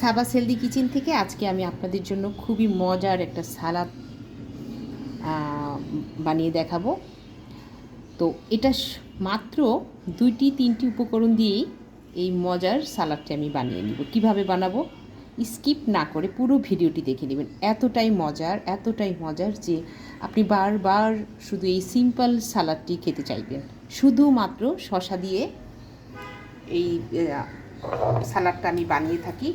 সাবা সেলদি kitchen থেকে আজকে আমি আপনাদের জন্য খুবই মজার একটা সালাদ বানিয়ে দেখাবো। তো এটা মাত্র দুইটি, তিনটি উপকরণ দিয়েই এই মজার সালাদটি আমি বানিয়ে নিব। কীভাবে বানাবো? স্কিপ না করে পুরো ভিডিওটি দেখে নেবেন। এতটাই মজার এতটাই মজার যে আপনি বারবার শুধু এই সিম্পল সালাদটি খেতে চাইবেন। শুধুমাত্র শশা দিয়ে এই সালাডটা আমি বানিয়ে থাকি।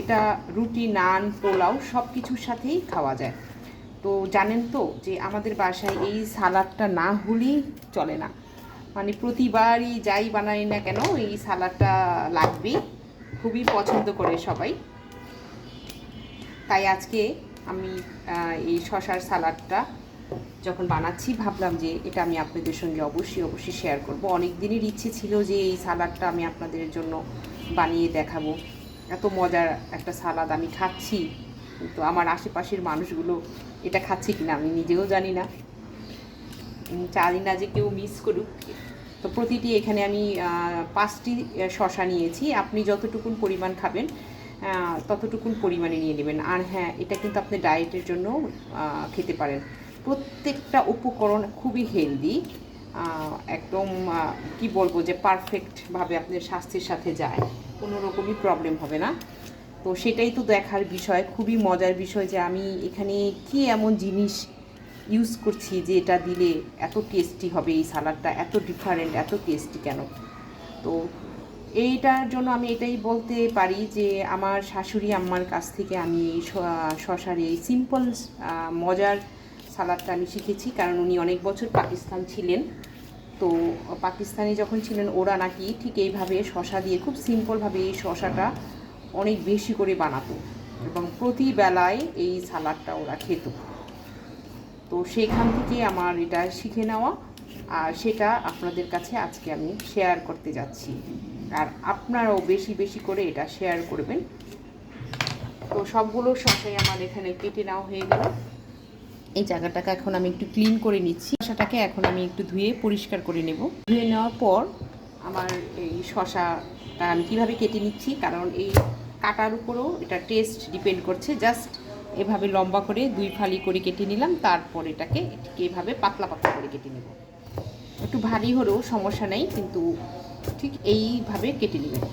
এটা রুটি, নান, পোলাও সব কিছুর সাথেই খাওয়া যায়। তো জানেন তো যে আমাদের বাসায় এই সালাডটা না হলেই চলে না। মানে প্রতিবারই যাই বানাই না কেন, এই সালাডটা লাগবেই। খুবই পছন্দ করে সবাই। তাই আজকে আমি এই শশার সালাডটা যখন বানাচ্ছি, ভাবলাম যে এটা আমি আপনাদের সঙ্গে অবশ্যই অবশ্যই শেয়ার করব। অনেক দিনের ইচ্ছে ছিল যে এই সালাডটা আমি আপনাদের জন্য বানিয়ে দেখাবো। এত মজার একটা সালাদ আমি খাচ্ছি। কিন্তু আমার আশেপাশের মানুষগুলো এটা খাচ্ছে কিনা আমি নিজেও জানি না। জানি না যে কেউ মিস করুক। তো প্রতিটি এখানে আমি পাঁচটি শশা নিয়েছি। আপনি যতটুকুন পরিমাণ খাবেন ততটুকুন পরিমাণে নিয়ে নেবেন। আর হ্যাঁ এটা কিন্তু আপনি ডায়েটের জন্য খেতে পারেন। প্রত্যেকটা উপকরণ খুবই হেলদি একদম কি বলব যে পারফেক্টভাবে আপনার স্বাস্থ্যের সাথে যায়। কোনো রকমই প্রবলেম হবে না। তো সেটাই তো দেখার বিষয়। খুবই মজার বিষয় যে আমি এখানে কি এমন জিনিস ইউজ করছি যে এটা দিলে এত টেস্টি হবে এই সালাডটা এত ডিফারেন্ট এত টেস্টি কেন? তো এইটার জন্য আমি এটাই বলতে পারি যে আমার শাশুড়ি আম্মার কাছ থেকে আমি এই শশার এই সিম্পল মজার সালাডটা আমি শিখেছি, কারণ উনি অনেক বছর পাকিস্তান ছিলেন। তো পাকিস্তানে যখন ছিলেন, ওরা নাকি ঠিক এইভাবে শশা দিয়ে, খুব সিম্পলভাবে এই শশাটা অনেক বেশি করে বানাতো এবং প্রতি বেলায় এই সালাডটা ওরা খেত। তো সেখান থেকে আমার এটা শিখে নেওয়া, আর সেটা আপনাদের কাছে আজকে আমি শেয়ার করতে যাচ্ছি। আর আপনারাও বেশি বেশি করে এটা শেয়ার করবেন। তো সবগুলো শসাই আমার এখানে কেটে নেওয়া হয়ে গেল। এই জায়গাটাকে এখন আমি একটু ক্লিন করে নিচ্ছি। শসাটাকে এখন আমি একটু ধুয়ে পরিষ্কার করে নেব। ধুয়ে নেওয়ার পর আমার এই শসাটা আমি কীভাবে কেটে নিচ্ছি, কারণ এই কাটার উপরেও এটা টেস্ট ডিপেন্ড করছে। জাস্ট এভাবে লম্বা করে দুই ফালি করে কেটে নিলাম, তারপর এটাকে ঠিক এভাবে পাতলা পাতলা করে কেটে নেব। একটু ভারী হলেও সমস্যা নেই, কিন্তু ঠিক এইভাবে কেটে নেবেন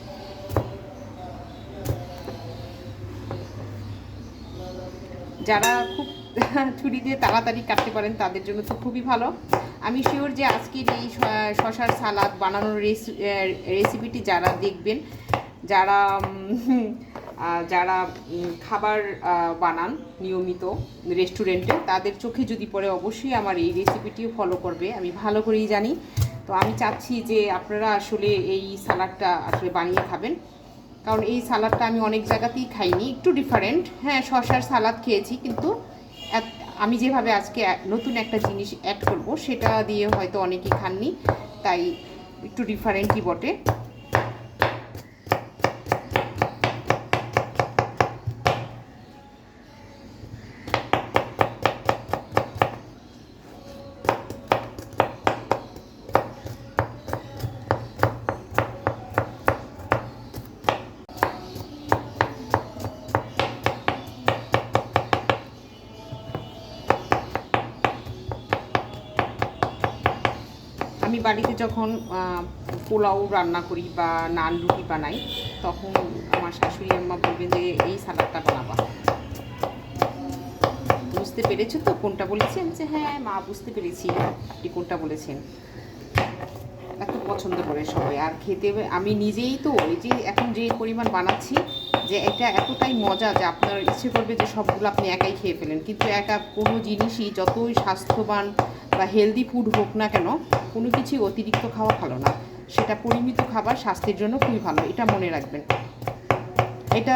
যারা খুব ছুরি দিয়ে তাড়াতাড়ি কাটতে পারেন, তাদের জন্য তো খুবই ভালো। আমি শিওর যে আজকের এই শশার সালাদ বানানোর রেসিপিটি যারা দেখবেন, যারা যারা খাবার বানান নিয়মিত রেস্টুরেন্টে তাদের চোখে যদি পড়ে অবশ্যই আমার এই রেসিপিটিও ফলো করবে, আমি ভালো করেই জানি। তো আমি চাচ্ছি যে আপনারা আসলে এই সালাডটা আসলে বানিয়ে খাবেন। কারণ এই সালাদটা আমি অনেক জায়গাতেই খাইনি, একটু ডিফারেন্ট হ্যাঁ শশার সালাদ খেয়েছি, কিন্তু আমি যেভাবে আজকে নতুন একটা জিনিস অ্যাড করব, সেটা দিয়ে হয়তো অনেকেই খাননি, তাই একটু ডিফারেন্টই বটে। আমি বাড়িতে যখন পোলাও রান্না করি বা নান রুটি বানাই, তখন আমার শাশুড়ি আম্মা বলবেন যে, এই সালাদটা বানাবা। বুঝতে পেরেছ তো কোনটা বলেছেন? যে হ্যাঁ মা, বুঝতে পেরেছি। আপনি কোনটা বলেছেন? এত পছন্দ করে সবাই। আর খেতে আমি নিজেই তো, এই যে এখন যে পরিমাণ বানাচ্ছি, যে এটা এতটাই মজা যে আপনার ইচ্ছে করবে যে সবগুলো আপনি একাই খেয়ে ফেলেন। কিন্তু একা কোনো জিনিসই যতই স্বাস্থ্যবান বা হেলদি ফুড হোক না কেন, কোনো কিছু অতিরিক্ত খাওয়া ভালো না। সেটা পরিমিত খাবার স্বাস্থ্যের জন্য খুবই ভালো, এটা মনে রাখবেন। এটা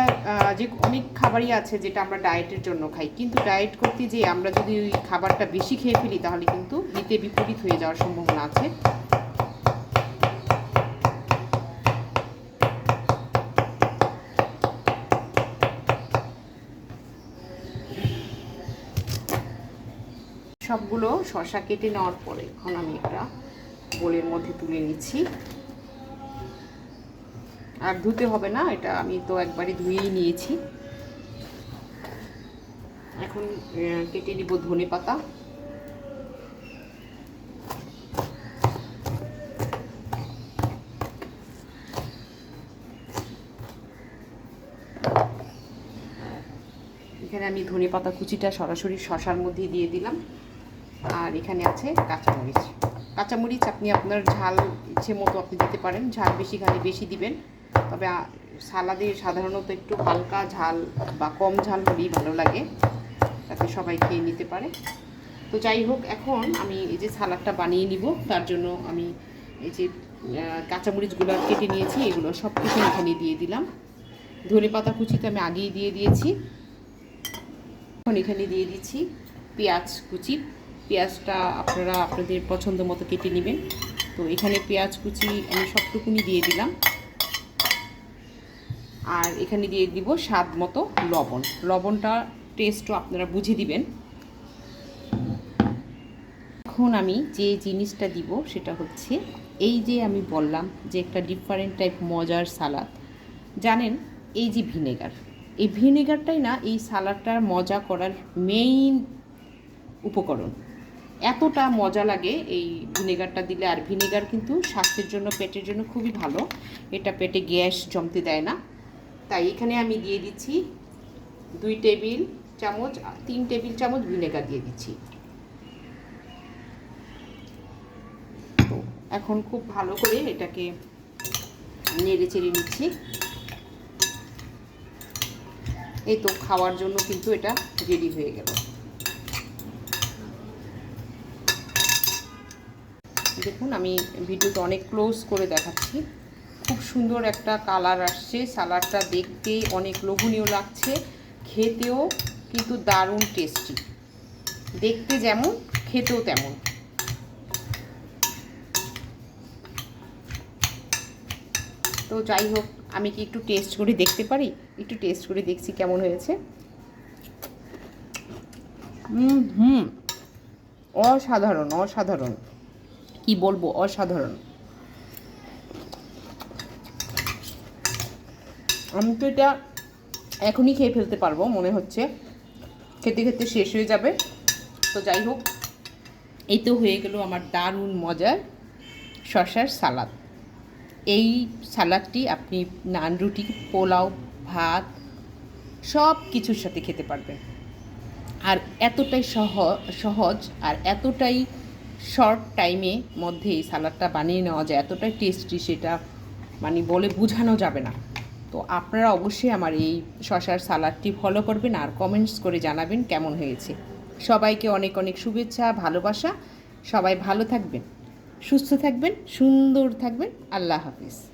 যে অনেক খাবারই আছে যেটা আমরা ডায়েটের জন্য খাই, কিন্তু ডায়েট করতে যে আমরা যদি ওই খাবারটা বেশি খেয়ে ফেলি, তাহলে কিন্তু হিতে বিপরীত হয়ে যাওয়ার সম্ভাবনা আছে। সবগুলো শশা কেটে নেওয়ার পরে এখন আমি একটা বোলের মধ্যে তুলে নিচ্ছি। আর ধুতে হবে না, এটা আমি তো একবারে ধুয়েই নিয়েছি। এখন কেটে নিব ধনে পাতা। এখানে আমি ধনে পাতা কুচিটা সরাসরি শশার মধ্যে দিয়ে দিলাম। আর এখানে আছে কাঁচামরিচ। কাঁচামরিচ আপনি আপনার ঝাল ইচ্ছে মতো আপনি দিতে পারেন। ঝাল বেশি খালি বেশি দিবেন। তবে সালাদে সাধারণত একটু হালকা ঝাল বা কম ঝাল হলেই ভালো লাগে। তাতে সবাই খেয়ে নিতে পারে। তো যাই হোক, এখন আমি এই যে সালাদটা বানিয়ে নিব। তার জন্য আমি এই যে কাঁচামরিচগুলো কেটে নিয়েছি। এগুলো সব কিছু এখানে দিয়ে দিলাম। ধনে পাতা কুচিতে আমি আগেই দিয়ে দিয়েছি। এখন এখানে দিয়ে দিচ্ছি পেঁয়াজ কুচি। পেঁয়াজটা আপনারা আপনাদের পছন্দ মতো কেটে নেবেন। তো এখানে পেঁয়াজ কুচি আমি সবটুকুনি দিয়ে দিলাম। আর এখানে দিয়ে দিব স্বাদ মতো লবণ। লবণটা টেস্টও আপনারা বুঝে দিবেন। এখন আমি যে জিনিসটা দিব সেটা হচ্ছে, এই যে আমি বললাম যে একটা ডিফারেন্ট টাইপ মজার সালাদ। জানেন, এই যে ভিনেগার। এই ভিনেগারটাই না, এই সালাডটার মজা করার মেইন উপকরণ। এতটা মজা লাগে এই ভিনেগারটা দিলে। আর ভিনেগার কিন্তু স্বাস্থ্যের জন্য, পেটের জন্য খুবই ভালো। এটা পেটে গ্যাস জমতে দেয় না। তাই এখানে আমি দিয়ে দিচ্ছি দুই টেবিল চামচ, তিন টেবিল চামচ ভিনেগার দিয়ে দিচ্ছি। এখন খুব ভালো করে এটাকে নেড়ে চেড়ে নিচ্ছি। এই তো খাওয়ার জন্য কিন্তু এটা রেডি হয়ে গেল। দেখুন, আমি ভিডিওতে অনেক ক্লোজ করে দেখাচ্ছি। খুব সুন্দর একটা কালার আসছে সালাডটা দেখতেই অনেক লোভনীয় লাগছে, খেতেও কিন্তু দারুণ টেস্টি দেখতে যেমন, খেতেও তেমন। তো যাই হোক, আমি কি একটু টেস্ট করে দেখতে পারি? একটু টেস্ট করে দেখছি কেমন হয়েছে। হুম, অসাধারণ অসাধারণ। কি বলব? অসাধারণ। আমি তো এটা এখনই খেয়ে ফেলতে পারব, মনে হচ্ছে। খেতে খেতে শেষ হয়ে যাবে। তো যাই হোক, এই তো হয়ে গেল আমার দারুণ মজার শশার সালাদ। এই সালাদটি আপনি নান, রুটি, পোলাও, ভাত সব কিছুর সাথে খেতে পারবেন। আর এতটাই সহ, সহজ আর এতটাই শর্ট টাইমে মধ্যে এই সালাডটা বানিয়ে নেওয়া যায়। এতটাই টেস্টি সেটা মানে বলে বোঝানো যাবে না। তো আপনারা অবশ্যই আমার এই শশার সালাডটি ফলো করবেন আর কমেন্টস করে জানাবেন কেমন হয়েছে। সবাইকে অনেক অনেক শুভেচ্ছা, ভালোবাসা। সবাই ভালো থাকবেন, সুস্থ থাকবেন, সুন্দর থাকবেন। আল্লাহ হাফিজ।